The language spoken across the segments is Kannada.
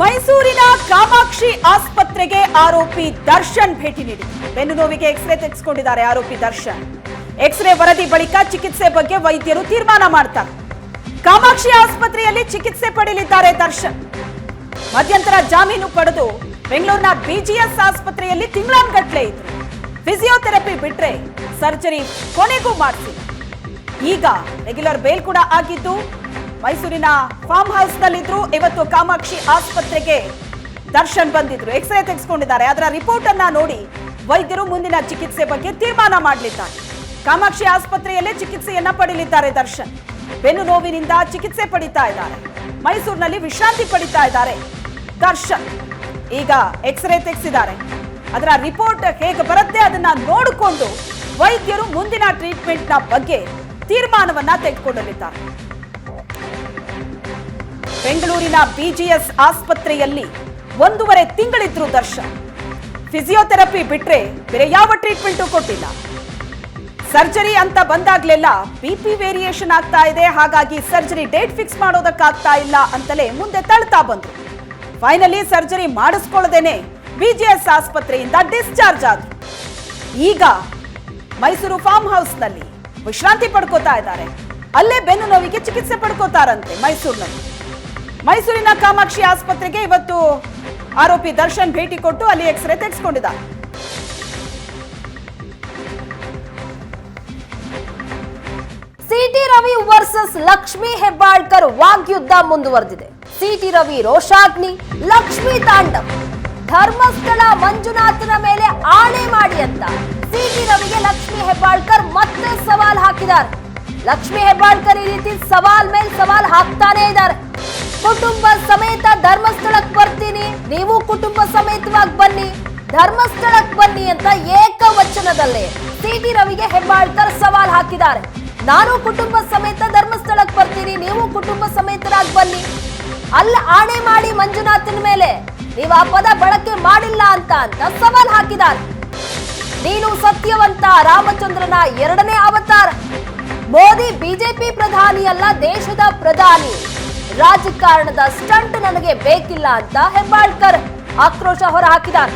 ಮೈಸೂರಿನ ಕಾಮಾಕ್ಷಿ ಆಸ್ಪತ್ರೆಗೆ ಆರೋಪಿ ದರ್ಶನ್ ಭೇಟಿ ನೀಡಿ ಬೆನ್ನು ನೋವಿಗೆ ಎಕ್ಸ್ರೇ ತೆಗೆಸಿಕೊಂಡಿದ್ದಾರೆ ಆರೋಪಿ ದರ್ಶನ್. ಎಕ್ಸ್ರೇ ವರದಿ ಬಳಿಕ ಚಿಕಿತ್ಸೆ ಬಗ್ಗೆ ವೈದ್ಯರು ತೀರ್ಮಾನ ಮಾಡ್ತಾರೆ. ಕಾಮಾಕ್ಷಿ ಆಸ್ಪತ್ರೆಯಲ್ಲಿ ಚಿಕಿತ್ಸೆ ಪಡೆಯಲಿದ್ದಾರೆ ದರ್ಶನ್. ಮಧ್ಯಂತರ ಜಾಮೀನು ಪಡೆದು ಬೆಂಗಳೂರಿನ ಬಿಜಿಎಸ್ ಆಸ್ಪತ್ರೆಯಲ್ಲಿ ತಿಂಗಳಾನ್ಗಟ್ಲೆ ಇದ್ರು. ಫಿಸಿಯೋಥೆರಪಿ ಬಿಟ್ರೆ ಸರ್ಜರಿ ಕೊನೆಗೂ ಮಾಡ್ತೀವಿ ಈಗ ರೆಗ್ಯುಲರ್ ಬೇಲ್ ಕೂಡ ಆಗಿದ್ದು ಮೈಸೂರಿನ ಫಾರ್ಮ್ ಹೌಸ್ ನಲ್ಲಿದ್ರು ಇವತ್ತು ಕಾಮಾಕ್ಷಿ ಆಸ್ಪತ್ರೆಗೆ ದರ್ಶನ್ ಬಂದಿದ್ರು. ಎಕ್ಸ್ರೇ ತೆಗೆಸ್ಕೊಂಡಿದ್ದಾರೆ. ಅದರ ರಿಪೋರ್ಟ್ ಅನ್ನ ನೋಡಿ ವೈದ್ಯರು ಮುಂದಿನ ಚಿಕಿತ್ಸೆ ಬಗ್ಗೆ ತೀರ್ಮಾನ ಮಾಡಲಿದ್ದಾರೆ. ಕಾಮಾಕ್ಷಿ ಆಸ್ಪತ್ರೆಯಲ್ಲೇ ಚಿಕಿತ್ಸೆಯನ್ನ ಪಡೆಯಲಿದ್ದಾರೆ ದರ್ಶನ್. ಬೆನ್ನು ನೋವಿನಿಂದ ಚಿಕಿತ್ಸೆ ಪಡಿತಾ ಇದ್ದಾರೆ. ಮೈಸೂರಿನಲ್ಲಿ ವಿಶ್ರಾಂತಿ ಪಡಿತಾ ಇದ್ದಾರೆ ದರ್ಶನ್. ಈಗ ಎಕ್ಸ್ರೇ ತೆಗೆಸಿದ್ದಾರೆ. ಅದರ ರಿಪೋರ್ಟ್ ಹೇಗೆ ಬರುತ್ತೆ ಅದನ್ನ ನೋಡಿಕೊಂಡು ವೈದ್ಯರು ಮುಂದಿನ ಟ್ರೀಟ್ಮೆಂಟ್ನ ಬಗ್ಗೆ ತೀರ್ಮಾನವನ್ನ ತೆಗೆದುಕೊಳ್ಳಲಿದ್ದಾರೆ. ಬೆಂಗಳೂರಿನ ಬಿಜಿಎಸ್ ಆಸ್ಪತ್ರೆಯಲ್ಲಿ ಒಂದೂವರೆ ತಿಂಗಳಿದ್ರು ದರ್ಶನ್. ಫಿಸಿಯೋಥೆರಪಿ ಬಿಟ್ರೆ ಬೇರೆ ಯಾವ ಟ್ರೀಟ್ಮೆಂಟು ಕೊಟ್ಟಿಲ್ಲ. ಸರ್ಜರಿ ಅಂತ ಬಂದಾಗ್ಲೆಲ್ಲ ಬಿಪಿ ವೇರಿಯೇಷನ್ ಆಗ್ತಾ ಇದೆ, ಹಾಗಾಗಿ ಸರ್ಜರಿ ಡೇಟ್ ಫಿಕ್ಸ್ ಮಾಡೋದಕ್ಕಾಗ್ತಾ ಇಲ್ಲ ಅಂತಲೇ ಮುಂದೆ ತಳ್ತಾ ಬಂದ್ರು. ಫೈನಲಿ ಸರ್ಜರಿ ಮಾಡಿಸ್ಕೊಳ್ಳದೇನೆ ಬಿಜಿಎಸ್ ಆಸ್ಪತ್ರೆಯಿಂದ ಡಿಸ್ಚಾರ್ಜ್ ಆದ್ರು. ಈಗ ಮೈಸೂರು ಫಾರ್ಮ್ ಹೌಸ್ನಲ್ಲಿ ವಿಶ್ರಾಂತಿ ಪಡ್ಕೋತಾ ಇದ್ದಾರೆ. ಅಲ್ಲೇ ಬೆನ್ನು ನೋವಿಗೆ ಚಿಕಿತ್ಸೆ ಪಡ್ಕೋತಾರಂತೆ ಮೈಸೂರಿನಲ್ಲಿ. ಮೈಸೂರಿನ ಕಾಮಾಕ್ಷಿ ಆಸ್ಪತ್ರೆಗೆ ಇವತ್ತು ಆರೋಪಿ ದರ್ಶನ್ ಭೇಟಿ ಕೊಟ್ಟು ಅಲ್ಲಿ ಎಕ್ಸ್ರೇ ತೆಗೆಸಿಕೊಂಡಿದ್ದ ಸಿಟಿ ರವಿ ವರ್ಸಸ್ ಲಕ್ಷ್ಮಿ ಹೆಬ್ಬಾಳ್ಕರ್ ವಾಗ್ಯುದ್ಧ ಮುಂದುವರೆದಿದೆ. ಸಿಟಿ ರವಿ ರೋಷಾಗ್ನಿ, ಲಕ್ಷ್ಮಿ ತಾಂಡವ್. ಧರ್ಮಸ್ಥಳ ಮಂಜುನಾಥನ ಮೇಲೆ ಆಣೆ ಮಾಡಿ ಅಂತ ಸಿಟಿ ರವಿಗೆ ಲಕ್ಷ್ಮಿ ಹೆಬ್ಬಾಳ್ಕರ್ ಮತ್ತೆ ಸವಾಲ್ ಹಾಕಿದ್ದಾರೆ. ಲಕ್ಷ್ಮಿ ಹೆಬ್ಬಾಳ್ಕರ್ ಈ ರೀತಿ ಸವಾಲ್ ಮೇಲೆ ಸವಾಲ್ ಹಾಕ್ತಾನೆ ಇದ್ದಾರೆ. ಕುಟುಂಬ ಸಮೇತ ಧರ್ಮಸ್ಥಳಕ್ಕೆ ಬರ್ತೀನಿ. ನೀವು ಕುಟುಂಬ ಸಮೇತವಾಗಿ ಬನ್ನಿ. ಧರ್ಮಸ್ಥಳಕ್ಕೆ ಬನ್ನಿ ಅಂತ ಏಕವಚನದಲ್ಲೇ ಸಿಟಿ ರವಿಗೆ ಹೆಬ್ಬಾಳ್ಕರ್ ಸವಾಲ್ ಹಾಕಿದ್ದಾರೆ. ನಾನು ಕುಟುಂಬ ಸಮೇತ ಧರ್ಮಸ್ಥಳಕ್ಕೆ ಬರ್ತೀನಿ. ನೀವು ಕುಟುಂಬ ಸಮೇತರಾಗಿ ಬನ್ನಿ. ಅಲ್ಲ ಆಣೆ ಮಾಡಿ ಮಂಜುನಾಥನ ಮೇಲೆ ನೀವು ಆ ಪದ ಬಳಕೆ ಮಾಡಿಲ್ಲ ಅಂತ ಅಂತ ಸವಾಲ್ ಹಾಕಿದ್ದಾರೆ. ನೀನು ಸತ್ಯವಂತ ರಾಮಚಂದ್ರನ ಎರಡನೇ ಅವತಾರ. ಬಿಜೆಪಿ ಪ್ರಧಾನಿ ಅಲ್ಲ ದೇಶದ ಪ್ರಧಾನಿ. ರಾಜಕಾರಣದ ಸ್ಟಂಟ್ ನನಗೆ ಬೇಕಿಲ್ಲ ಅಂತ ಹೆಬ್ಬಾಳ್ಕರ್ ಆಕ್ರೋಶ ಹೊರಹಾಕಿದ್ದಾರೆ.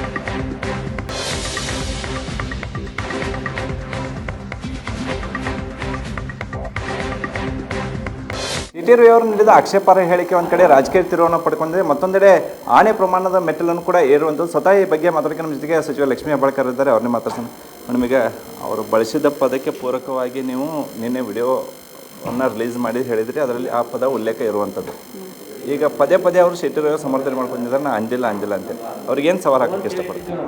ಸಿಟಿ ಅವರು ನೀಡಿದ ಆಕ್ಷೇಪಾರ್ಹ ಹೇಳಿಕೆ ಒಂದು ಕಡೆ ರಾಜಕೀಯ ತಿರುವನ್ನು ಪಡ್ಕೊಂಡಿದೆ ಮತ್ತೊಂದೆಡೆ ಆಣೆ ಪ್ರಮಾಣದ ಮೆಟ್ಟಲನ್ನು ಕೂಡ ಏರುವಂಥದ್ದು ಸ್ವತಃ ಈ ಬಗ್ಗೆ ಮಾತಾಡೋಕೆ ನಮ್ಮ ಜೊತೆಗೆ ಸಚಿವ ಲಕ್ಷ್ಮೀ ಹೆಬ್ಬಾಳ್ಕರ್ ಇದ್ದಾರೆ. ಅವ್ರನ್ನೇ ಮಾತಾಡ್ಸೋಣ. ನಿಮಗೆ ಅವರು ಬಳಸಿದ ಪದಕ್ಕೆ ಪೂರಕವಾಗಿ ನೀವು ನಿನ್ನೆ ವಿಡಿಯೋವನ್ನು ರಿಲೀಸ್ ಮಾಡಿ ಹೇಳಿದ್ರಿ ಅದರಲ್ಲಿ ಆ ಪದ ಉಲ್ಲೇಖ ಇರುವಂಥದ್ದು. ಈಗ ಪದೇ ಪದೇ ಅವರು ಸಿಟ್ಟಿರೋ ಸಮರ್ಥನೆ ಮಾಡ್ಕೊಂಡಿದ್ದಾರೆ ನಾ ಅಂಜಿಲ್ಲ ಅಂದಿಲ್ಲ ಅಂತೇಳಿ. ಅವ್ರಿಗೇನು ಸವಾಲು ಹಾಕಕ್ಕೆ ಇಷ್ಟಪಡ್ತೀನಿ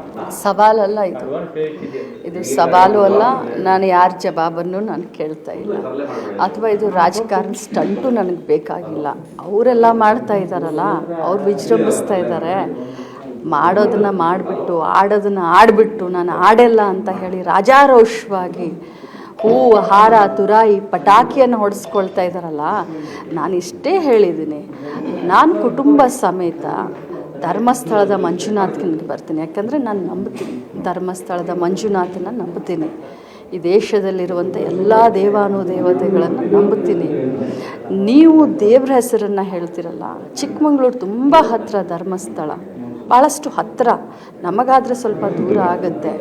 ಸವಾಲಲ್ಲ ಇದು. ಇದು ಸವಾಲು ಅಲ್ಲ, ನಾನು ಯಾರ ಜವಾಬನ್ನು ನಾನು ಕೇಳ್ತಾ ಇಲ್ಲ. ಅಥವಾ ಇದು ರಾಜಕಾರಣ ಸ್ಟಂಟು ನನಗೆ ಬೇಕಾಗಿಲ್ಲ. ಅವರೆಲ್ಲ ಮಾಡ್ತಾ ಇದ್ದಾರಲ್ಲ, ಅವ್ರು ವಿಜೃಂಭಿಸ್ತಾ ಇದ್ದಾರೆ. ಮಾಡೋದನ್ನು ಮಾಡಿಬಿಟ್ಟು, ಆಡೋದನ್ನು ಆಡಿಬಿಟ್ಟು, ನಾನು ಆಡಲ್ಲ ಅಂತ ಹೇಳಿ ರಾಜಾರೋಷವಾಗಿ ಹೂವು, ಹಾರ, ತುರಾಯಿ, ಪಟಾಕಿಯನ್ನು ಹೊಡೆಸ್ಕೊಳ್ತಾ ಇದ್ದಾರಲ್ಲ, ನಾನು ಇಷ್ಟೇ ಹೇಳಿದ್ದೀನಿ. ನಾನು ಕುಟುಂಬ ಸಮೇತ ಧರ್ಮಸ್ಥಳದ ಮಂಜುನಾಥನಿಗೆ ಬರ್ತೀನಿ. ಯಾಕಂದರೆ ನಾನು ನಂಬ್ತೀನಿ. ಧರ್ಮಸ್ಥಳದ ಮಂಜುನಾಥನ ನಂಬ್ತೀನಿ. ಈ ದೇಶದಲ್ಲಿರುವಂಥ ಎಲ್ಲ ದೇವಾನುದೇವತೆಗಳನ್ನು ನಂಬುತ್ತೀನಿ ನೀವು ದೇವ್ರ ಹೆಸರನ್ನು ಹೇಳ್ತಿರಲ್ಲ, ಚಿಕ್ಕಮಂಗ್ಳೂರು ತುಂಬ ಹತ್ತಿರ ಧರ್ಮಸ್ಥಳ. ಭಾಳಷ್ಟು ಹತ್ತಿರ ನಮಗಾದರೆ ಸ್ವಲ್ಪ ದೂರ ಆಗುತ್ತೆ.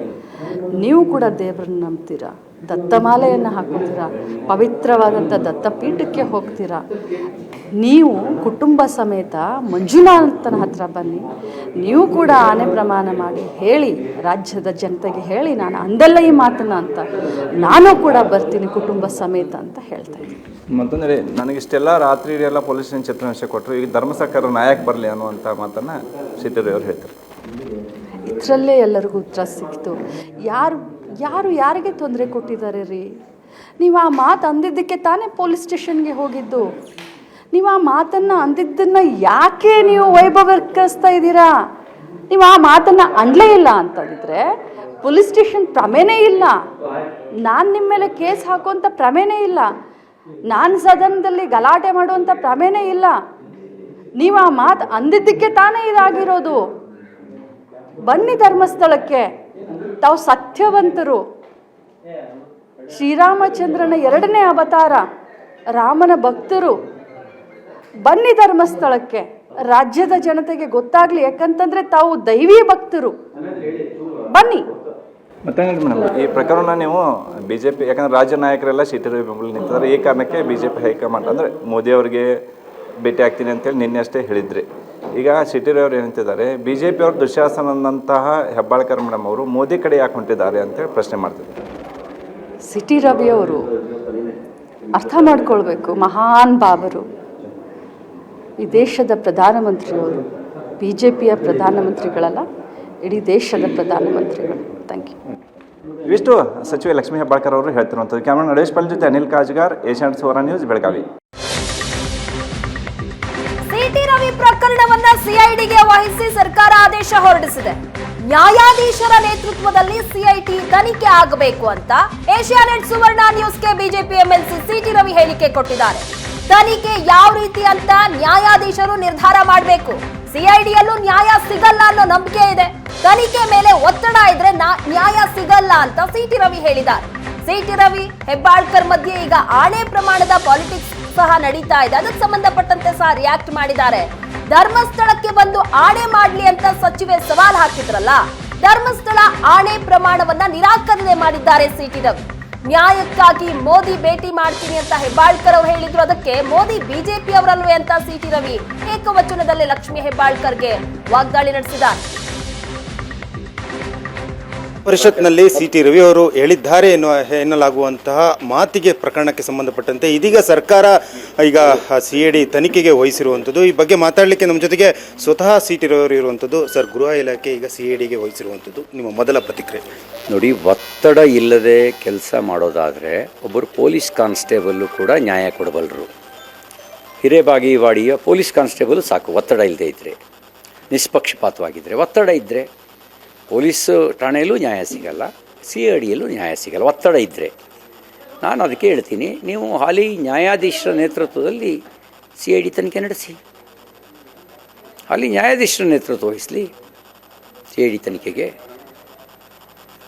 ನೀವು ಕೂಡ ದೇವ್ರನ್ನ ನಂಬ್ತೀರಾ? ದತ್ತಮಾಲೆಯನ್ನು ಹಾಕೋತೀರಾ? ಪವಿತ್ರವಾದಂಥ ದತ್ತಪೀಠಕ್ಕೆ ಹೋಗ್ತೀರಾ? ನೀವು ಕುಟುಂಬ ಸಮೇತ ಮಂಜುನಾಥನ ಹತ್ರ ಬನ್ನಿ. ನೀವು ಕೂಡ ಆನೆ ಪ್ರಮಾಣ ಮಾಡಿ ಹೇಳಿ ರಾಜ್ಯದ ಜನತೆಗೆ ಹೇಳಿ ನಾನು ಅಂದಲ್ಲ ಈ ಮಾತನ್ನ ಅಂತ. ನಾನು ಕೂಡ ಬರ್ತೀನಿ ಕುಟುಂಬ ಸಮೇತ ಅಂತ ಹೇಳ್ತಾ ಇದ್ದೀನಿ. ಮತ್ತೊಂದರೆ ನನಗಿಷ್ಟೆಲ್ಲ ರಾತ್ರಿ ಎಲ್ಲ ಪೊಲೀಸ್ ಸ್ಟೇಷನ್ ಕೊಟ್ಟರು. ಈಗ ಧರ್ಮ ಸರ್ಕಾರ ನಾಯಕ ಬರಲಿ ಅನ್ನುವಂಥ ಮಾತನ್ನು ಸಿದ್ದರಾಮಯ್ಯ ಅವರು ಹೇಳ್ತಾರೆ. ಇದರಲ್ಲೇ ಎಲ್ಲರಿಗೂ ಉತ್ತರ ಸಿಕ್ತು ಯಾರು ಯಾರು ಯಾರಿಗೆ ತೊಂದರೆ ಕೊಟ್ಟಿದ್ದಾರೆ ರೀ? ನೀವು ಆ ಮಾತು ಅಂದಿದ್ದಕ್ಕೆ ತಾನೇ ಪೊಲೀಸ್ ಸ್ಟೇಷನ್ಗೆ ಹೋಗಿದ್ದು. ನೀವು ಆ ಮಾತನ್ನು ಅಂದಿದ್ದನ್ನು ಯಾಕೆ ನೀವು ವೈಭವೀಕರಿಸ್ತಾ ಇದ್ದೀರಾ? ನೀವು ಆ ಮಾತನ್ನು ಅನ್ಲೇ ಇಲ್ಲ ಅಂತಂದಿದ್ರೆ ಪೊಲೀಸ್ ಸ್ಟೇಷನ್ ಪ್ರಮೇನೇ ಇಲ್ಲ. ನಾನು ನಿಮ್ಮ ಮೇಲೆ ಕೇಸ್ ಹಾಕುವಂಥ ಪ್ರಮೇನೇ ಇಲ್ಲ. ನಾನು ಸದನದಲ್ಲಿ ಗಲಾಟೆ ಮಾಡುವಂಥ ಪ್ರಮೇನೇ ಇಲ್ಲ. ನೀವು ಆ ಮಾತು ಅಂದಿದ್ದಕ್ಕೆ ತಾನೇ ಇದಾಗಿರೋದು. ಬನ್ನಿ ಧರ್ಮಸ್ಥಳಕ್ಕೆ. ತಾವು ಸತ್ಯವಂತರು. ಶ್ರೀರಾಮಚಂದ್ರನ ಎರಡನೇ ಅವತಾರ ರಾಮನ ಭಕ್ತರು. ಬನ್ನಿ ಧರ್ಮಸ್ಥಳಕ್ಕೆ. ರಾಜ್ಯದ ಜನತೆಗೆ ಗೊತ್ತಾಗ್ಲಿ ಯಾಕಂತಂದ್ರೆ ತಾವು ದೈವಿ ಭಕ್ತರು. ಬನ್ನಿ. ಈ ಪ್ರಕರಣ ನೀವು ಬಿ ಜೆ ಪಿ ಯಾಕಂದ್ರೆ ರಾಜ್ಯ ನಾಯಕರೆಲ್ಲ ಸಿಟಿ ರವಿ ಬೆಂಬಲ ನಿಂತಿದ್ದಾರೆ. ಈ ಕಾರಣಕ್ಕೆ ಬಿ ಜೆ ಪಿ ಹೈಕಮಾಂಡ್ ಅಂದ್ರೆ ಮೋದಿ ಅವರಿಗೆ ಭೇಟಿ ಆಗ್ತೀನಿ ಅಂತೇಳಿ ನಿನ್ನೆ ಅಷ್ಟೇ ಹೇಳಿದ್ರಿ. ಈಗ ಅವ್ರು ಏನಂತಿದ್ದಾರೆ ಬಿ ಜೆ ಪಿಯವ್ರು ದುಶ್ಯಾಸನಂತಹ ಹೆಬ್ಬಾಳ್ಕರ್ ಮೇಡಮ್ ಅವರು ಮೋದಿ ಕಡೆ ಯಾಕೆ ಹೊಂಟಿದ್ದಾರೆ ಅಂತೇಳಿ ಪ್ರಶ್ನೆ ಮಾಡ್ತಿದ್ದಾರೆ. ಸಿಟಿ ರವಿ ಅವರು ಅರ್ಥ ಮಾಡ್ಕೊಳ್ಬೇಕು ಮಹಾನ್ ಬಾಬರು. ಈ ದೇಶದ ಪ್ರಧಾನಮಂತ್ರಿಯವರು ಬಿ ಜೆ ಪಿಯ ಪ್ರಧಾನಮಂತ್ರಿಗಳಲ್ಲ ಇಡೀ ದೇಶದ ಪ್ರಧಾನಮಂತ್ರಿಗಳು. ಥ್ಯಾಂಕ್ ಯು ಇವಿಷ್ಟು ಸಚಿವೆ ಲಕ್ಷ್ಮೀ ಹೆಬ್ಬಾಳ್ಕರ್ ಅವರು ಹೇಳ್ತಿರುವಂಥದ್ದು. ಕ್ಯಾಮ್ರಾ ನಡೇಶ್ ಪಾಲ್ ಜೊತೆ ಅನಿಲ್ ಕಾಜ್ಗಾರ್ ಏಷ್ಯಾನೆಟ್ ಸುವರ್ಣ ನ್ಯೂಸ್ ಬೆಳಗಾವಿ. ಆದೇಶ ಹೊರಡಿಸಿದೆ. ನ್ಯಾಯಾಧೀಶರ ನೇತೃತ್ವದಲ್ಲಿ ಸಿಐಟಿ ತನಿಖೆ ಆಗಬೇಕು ಅಂತ ಏಷ್ಯಾನೆಟ್ ಸುವರ್ಣ ನ್ಯೂಸ್ಗೆ ಬಿಜೆಪಿ ಎಂಎಲ್ಸಿ ಸಿಟಿ ರವಿ ಹೇಳಿಕೆ ಕೊಟ್ಟಿದ್ದಾರೆ. ತನಿಖೆ ಯಾವ ರೀತಿ ಅಂತ ನ್ಯಾಯಾಧೀಶರು ನಿರ್ಧಾರ ಮಾಡಬೇಕು. ಸಿಐಡಿಯಲ್ಲೂ ನ್ಯಾಯ ಸಿಗಲ್ಲ ಅನ್ನೋ ನಂಬಿಕೆ ಇದೆ. ತನಿಖೆ ಮೇಲೆ ಒತ್ತಡ ಇದ್ರೆ ನ್ಯಾಯ ಸಿಗಲ್ಲ ಅಂತ ಸಿಟಿ ರವಿ ಹೇಳಿದ್ದಾರೆ. ಸಿಟಿ ರವಿ ಹೆಬ್ಬಾಳ್ಕರ್ ಮಧ್ಯೆ ಈಗ ಆಣೆ ಪ್ರಮಾಣದ ಪಾಲಿಟಿಕ್ಸ್ ಸಹ ನಡೀತಾ ಇದೆ. ಅದಕ್ಕೆ ಸಂಬಂಧಪಟ್ಟಂತೆ ಸಹ ರಿಯಾಕ್ಟ್ ಮಾಡಿದ್ದಾರೆ. ಧರ್ಮಸ್ಥಳಕ್ಕೆ ಬಂದು ಆಣೆ ಮಾಡ್ಲಿ ಅಂತ ಸಚಿವೆ ಸವಾಲ್ ಹಾಕಿದ್ರಲ್ಲ, ಧರ್ಮಸ್ಥಳ ಆಣೆ ಪ್ರಮಾಣವನ್ನ ನಿರಾಕರಣೆ ಮಾಡಿದ್ದಾರೆ ಸಿಟಿ ರವಿ ನ್ಯಾಯಕ್ಕಾಗಿ ಮೋದಿ ಭೇಟಿ ಮಾಡ್ತೀನಿ ಅಂತ ಹೆಬ್ಬಾಳ್ಕರ್ ಅವರು ಹೇಳಿದ್ರು. ಅದಕ್ಕೆ ಮೋದಿ ಬಿಜೆಪಿ ಅವರಲ್ವೇ ಅಂತ ಸಿಟಿ ರವಿ ಏಕವಚನದಲ್ಲಿ ಲಕ್ಷ್ಮಿ ಹೆಬ್ಬಾಳ್ಕರ್ಗೆ ವಾಗ್ದಾಳಿ ನಡೆಸಿದ್ದಾರೆ. ಪರಿಷತ್ನಲ್ಲಿ ಸಿ ಟಿ ರವಿ ಅವರು ಹೇಳಿದ್ದಾರೆ ಎನ್ನುವ ಎನ್ನಲಾಗುವಂತಹ ಮಾತಿಗೆ ಪ್ರಕರಣಕ್ಕೆ ಸಂಬಂಧಪಟ್ಟಂತೆ. ಇದೀಗ ಸರ್ಕಾರ ಈಗ ಸಿ ಎ ಡಿ ತನಿಖೆಗೆ ವಹಿಸಿರುವಂಥದ್ದು. ಈ ಬಗ್ಗೆ ಮಾತಾಡಲಿಕ್ಕೆ ನಮ್ಮ ಜೊತೆಗೆ ಸ್ವತಃ ಸಿ ಟಿ ರವಿ ಇರುವಂಥದ್ದು. ಸರ್, ಗೃಹ ಇಲಾಖೆ ಈಗ ಸಿ ಎ ಡಿಗೆ ವಹಿಸಿರುವಂಥದ್ದು. ನಿಮ್ಮ ಮೊದಲ ಪ್ರತಿಕ್ರಿಯೆ. ನೋಡಿ, ಒತ್ತಡ ಇಲ್ಲದೆ ಕೆಲಸ ಮಾಡೋದಾದರೆ ಒಬ್ಬರು ಪೊಲೀಸ್ ಕಾನ್ಸ್ಟೇಬಲ್ಲು ಕೂಡ ನ್ಯಾಯ ಕೊಡಬಲ್ಲರು. ಹಿರೇಬಾಗಿವಾಡಿಯ ಪೊಲೀಸ್ ಕಾನ್ಸ್ಟೇಬಲ್ ಸಾಕು. ಒತ್ತಡ ಇಲ್ಲದೆ ಇದ್ದರೆ ನಿಷ್ಪಕ್ಷಪಾತವಾಗಿದ್ದರೆ ಒತ್ತಡ ಇದ್ದರೆ ಪೊಲೀಸ್ ಠಾಣೆಯಲ್ಲೂ ನ್ಯಾಯ ಸಿಗಲ್ಲ, ಸಿ ಐ ಡಿಯಲ್ಲೂ ನ್ಯಾಯ ಸಿಗಲ್ಲ, ಒತ್ತಡ ಇದ್ದರೆ ನಾನು ಅದಕ್ಕೆ ಹೇಳ್ತೀನಿ, ನೀವು ಹಾಲಿ ನ್ಯಾಯಾಧೀಶರ ನೇತೃತ್ವದಲ್ಲಿ ಸಿ ಐ ಡಿ ತನಿಖೆ ನಡೆಸಿ. ಹಾಲಿ ನ್ಯಾಯಾಧೀಶರ ನೇತೃತ್ವ ವಹಿಸಲಿ, ಸಿ ಐ ಡಿ ತನಿಖೆಗೆ.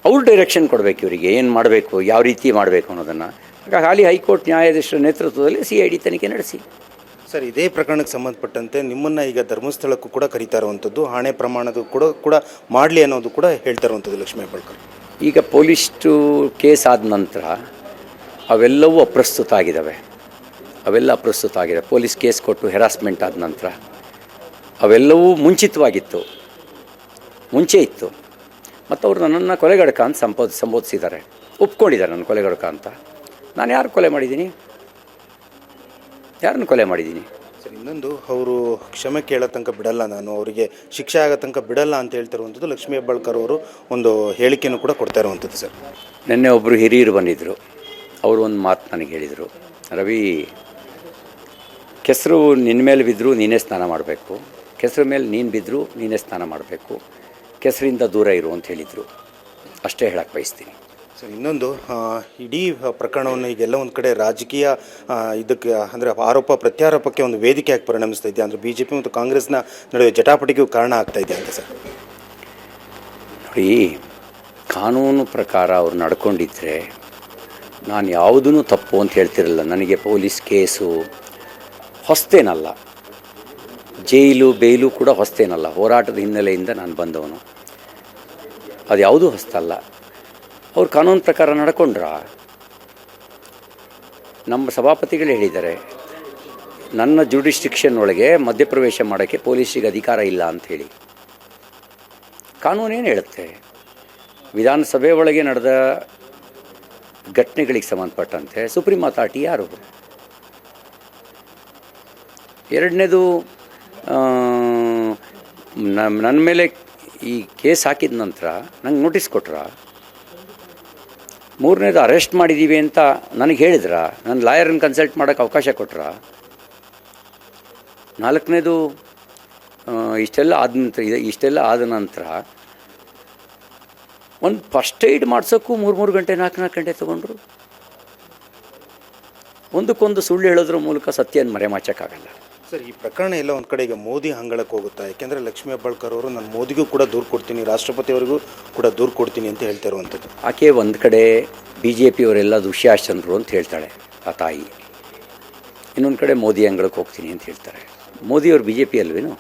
ಅವ್ರು ಡೈರೆಕ್ಷನ್ ಕೊಡಬೇಕು ಇವರಿಗೆ, ಏನು ಮಾಡಬೇಕು, ಯಾವ ರೀತಿ ಮಾಡಬೇಕು ಅನ್ನೋದನ್ನು. ಹಾಗಾಗಿ ಹಾಲಿ ಹೈಕೋರ್ಟ್ ನ್ಯಾಯಾಧೀಶರ ನೇತೃತ್ವದಲ್ಲಿ ಸಿ ಐ ಡಿ ತನಿಖೆ ನಡೆಸಿ. ಸರ್, ಇದೇ ಪ್ರಕರಣಕ್ಕೆ ಸಂಬಂಧಪಟ್ಟಂತೆ ನಿಮ್ಮನ್ನು ಈಗ ಧರ್ಮಸ್ಥಳಕ್ಕೂ ಕೂಡ ಕರೀತಾ ಇರುವಂಥದ್ದು ಹಣೆ ಪ್ರಮಾಣದ ಕೂಡ ಕೂಡ ಮಾಡಲಿ ಅನ್ನೋದು ಕೂಡ ಹೇಳ್ತಾ ಇರುವಂಥದ್ದು ಲಕ್ಷ್ಮೀ ಹೆಬ್ಬಾಳ್ಕರ್. ಈಗ ಪೊಲೀಸ್ಟು ಕೇಸ್ ಆದ ನಂತರ ಅವೆಲ್ಲವೂ ಅಪ್ರಸ್ತುತ ಆಗಿದ್ದಾವೆ. ಅವೆಲ್ಲ ಅಪ್ರಸ್ತುತ ಆಗಿದೆ. ಪೊಲೀಸ್ ಕೇಸ್ ಕೊಟ್ಟು ಹೆರಾಸ್ಮೆಂಟ್ ಆದ ನಂತರ ಅವೆಲ್ಲವೂ ಮುಂಚಿತವಾಗಿತ್ತು. ಮುಂಚೆ ಇತ್ತು. ಮತ್ತು ಅವರು ನನ್ನನ್ನು ಕೊಲೆಗಡಕ ಅಂತ ಸಂಬೋಧ ಸಂಬೋಧಿಸಿದ್ದಾರೆ. ಒಪ್ಕೊಂಡಿದ್ದಾರೆ ನನ್ನ ಕೊಲೆಗಡಕ ಅಂತ. ನಾನು ಯಾರು ಕೊಲೆ ಮಾಡಿದ್ದೀನಿ? ಯಾರನ್ನು ಕೊಲೆ ಮಾಡಿದ್ದೀನಿ? ಸರ್ ಇನ್ನೊಂದು ಅವರು ಕ್ಷಮೆ ಕೇಳೋ ತನಕ ಬಿಡಲ್ಲ ನಾನು. ಅವರಿಗೆ ಶಿಕ್ಷೆ ಆಗೋ ತನಕ ಬಿಡಲ್ಲ ಅಂತ ಹೇಳ್ತಿರುವಂಥದ್ದು ಲಕ್ಷ್ಮೀ ಹೆಬ್ಬಾಳ್ಕರ್ ಅವರು ಒಂದು ಹೇಳಿಕೆಯನ್ನು ಕೂಡ ಕೊಡ್ತಾ ಇರುವಂಥದ್ದು ಸರ್. ನಿನ್ನೆ ಒಬ್ಬರು ಹಿರಿಯರು ಬಂದಿದ್ದರು ಅವರು ಒಂದು ಮಾತು ನನಗೆ ಹೇಳಿದರು. ರವಿ ಕೆಸರು ನಿನ್ನ ಮೇಲೆ ಬಿದ್ದರೂ ನೀನೇ ಸ್ನಾನ ಮಾಡಬೇಕು. ಕೆಸರು ಮೇಲೆ ನೀನು ಬಿದ್ದರೂ ನೀನೇ ಸ್ನಾನ ಮಾಡಬೇಕು. ಕೆಸರಿಂದ ದೂರ ಇರು ಅಂತ ಹೇಳಿದರು. ಅಷ್ಟೇ ಹೇಳಕ್ಕೆ ಬಯಸ್ತೀನಿ. ಸರ್, ಇನ್ನೊಂದು ಇಡೀ ಪ್ರಕರಣವನ್ನು ಈಗೆಲ್ಲ ಒಂದು ಕಡೆ ರಾಜಕೀಯ ಇದಕ್ಕೆ, ಅಂದರೆ ಆರೋಪ ಪ್ರತ್ಯಾರೋಪಕ್ಕೆ ಒಂದು ವೇದಿಕೆಯಾಗಿ ಪರಿಣಮಿಸ್ತಾ ಇದೆ. ಅಂದರೆ ಬಿ ಜೆ ಪಿ ಮತ್ತು ಕಾಂಗ್ರೆಸ್ನ ನಡುವೆ ಜಟಾಪಟಿಗೂ ಕಾರಣ ಆಗ್ತಾ ಇದೆ ಅಂತ ಸರ್. ನೋಡಿ, ಕಾನೂನು ಪ್ರಕಾರ ಅವ್ರು ನಡ್ಕೊಂಡಿದ್ರೆ ನಾನು ಯಾವುದೂ ತಪ್ಪು ಅಂತ ಹೇಳ್ತಿರಲ್ಲ. ನನಗೆ ಪೊಲೀಸ್ ಕೇಸು ಹೊಸ್ತೇನಲ್ಲ. ಜೈಲು, ಬೇಲು ಕೂಡ ಹೊಸ್ತೇನಲ್ಲ. ಹೋರಾಟದ ಹಿನ್ನೆಲೆಯಿಂದ ನಾನು ಬಂದವನು. ಅದು ಯಾವುದೂ ಹೊಸ್ತಲ್ಲ. ಅವ್ರು ಕಾನೂನು ಪ್ರಕಾರ ನಡ್ಕೊಂಡ್ರ? ನಮ್ಮ ಸಭಾಪತಿಗಳು ಹೇಳಿದ್ದಾರೆ, ನನ್ನ ಜುಡಿಸ್ಟಿಕ್ಷನ್ ಒಳಗೆ ಮಧ್ಯಪ್ರವೇಶ ಮಾಡೋಕ್ಕೆ ಪೊಲೀಸಿಗೆ ಅಧಿಕಾರ ಇಲ್ಲ ಅಂಥೇಳಿ ಕಾನೂನೇನು ಹೇಳುತ್ತೆ? ವಿಧಾನಸಭೆ ಒಳಗೆ ನಡೆದ ಘಟನೆಗಳಿಗೆ ಸಂಬಂಧಪಟ್ಟಂತೆ ಸುಪ್ರೀಂ ಅಥಾರಿಟಿ ಯಾರು? ಎರಡನೇದು ನನ್ನ ಮೇಲೆ ಈ ಕೇಸ್ ಹಾಕಿದ ನಂತರ ನಂಗೆ ನೋಟಿಸ್ ಕೊಟ್ರ? ಮೂರನೇದು ಅರೆಸ್ಟ್ ಮಾಡಿದ್ದೀವಿ ಅಂತ ನನಗೆ ಹೇಳಿದ್ರ? ನನ್ನ ಲಾಯರನ್ನು ಕನ್ಸಲ್ಟ್ ಮಾಡೋಕೆ ಅವಕಾಶ ಕೊಟ್ರ? ನಾಲ್ಕನೇದು ಇಷ್ಟೆಲ್ಲ ಆದ ನಂತರ ಇಷ್ಟೆಲ್ಲ ಆದ ನಂತರ ಒಂದು ಫಸ್ಟ್ ಏಡ್ ಮಾಡ್ಸೋಕ್ಕೂ ಮೂರು ಮೂರು ಗಂಟೆ, ನಾಲ್ಕು ನಾಲ್ಕು ಗಂಟೆ ತೊಗೊಂಡ್ರು. ಒಂದಕ್ಕೊಂದು ಸುಳ್ಳು ಹೇಳೋದ್ರ ಮೂಲಕ ಸತ್ಯನ ಮರೆಮಾಚಕ್ಕಾಗಲ್ಲ. ಸರ್ ಈ ಪ್ರಕರಣ ಎಲ್ಲ ಒಂದು ಕಡೆ ಈಗ ಮೋದಿ ಹಂಗಳಕ್ಕೆ ಹೋಗುತ್ತಾ? ಯಾಕೆಂದರೆ ಲಕ್ಷ್ಮೀ ಹೆಬ್ಬಾಳ್ಕರ್ ಅವರು ನಾನು ಮೋದಿಗೂ ಕೂಡ ದೂರು ಕೊಡ್ತೀನಿ ರಾಷ್ಟ್ರಪತಿಯವರಿಗೂ ಕೂಡ ದೂರು ಕೊಡ್ತೀನಿ ಅಂತ ಹೇಳ್ತಾ ಇರುವಂಥದ್ದು. ಆಕೆ ಒಂದು ಕಡೆ ಬಿ ಜೆ ಪಿಯವರೆಲ್ಲ ದುಶ್ಯಾಸನರು ಅಂತ ಹೇಳ್ತಾಳೆ ಆ ತಾಯಿ. ಇನ್ನೊಂದು ಕಡೆ ಮೋದಿ ಅಂಗಳಕ್ಕೆ ಹೋಗ್ತೀನಿ ಅಂತ ಹೇಳ್ತಾರೆ. ಮೋದಿಯವರು ಬಿ ಜೆ ಪಿ ಅಲ್ವೇನು?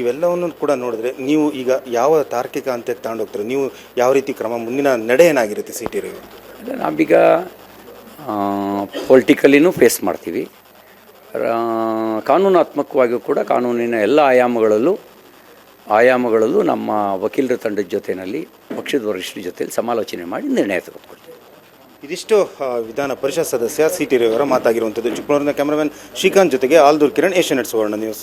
ಇವೆಲ್ಲವನ್ನು ಕೂಡ ನೋಡಿದ್ರೆ ನೀವು ಈಗ ಯಾವ ತಾರ್ಕಿಕ ಅಂತ್ಯಕ್ಕೆ ಹೋಗ್ತಾರೆ ನೀವು ಯಾವ ರೀತಿ ಕ್ರಮ ಮುಂದಿನ ನಡೆ ಏನಾಗಿರುತ್ತೆ ಸಿ ಟಿ ರವಿ ನಾವೀಗ ಪೊಲಿಟಿಕಲಿನೂ ಫೇಸ್ ಮಾಡ್ತೀವಿ. ಕಾನೂನಾತ್ಮಕವಾಗಿಯೂ ಕೂಡ ಕಾನೂನಿನ ಎಲ್ಲ ಆಯಾಮಗಳಲ್ಲೂ ಆಯಾಮಗಳಲ್ಲೂ ನಮ್ಮ ವಕೀಲರ ತಂಡದ ಜೊತೆಯಲ್ಲಿ, ಪಕ್ಷದ ವರಿಷ್ಠರ ಜೊತೆಯಲ್ಲಿ ಸಮಾಲೋಚನೆ ಮಾಡಿ ನಿರ್ಣಯ ತೆಗೆದುಕೊಳ್ತೀವಿ. ಇದಿಷ್ಟು ವಿಧಾನ ಪರಿಷತ್ ಸದಸ್ಯ ಸಿ ಟಿ ರವಿಯವರ ಮಾತಾಗಿರುವಂಥದ್ದು. ಚಿಕ್ಕಮಗಳೂರಿನ ಕ್ಯಾಮರಾಮನ್ ಶ್ರೀಕಾಂತ್ ಜೊತೆಗೆ Aldur Kiran Asianet Suvarna news.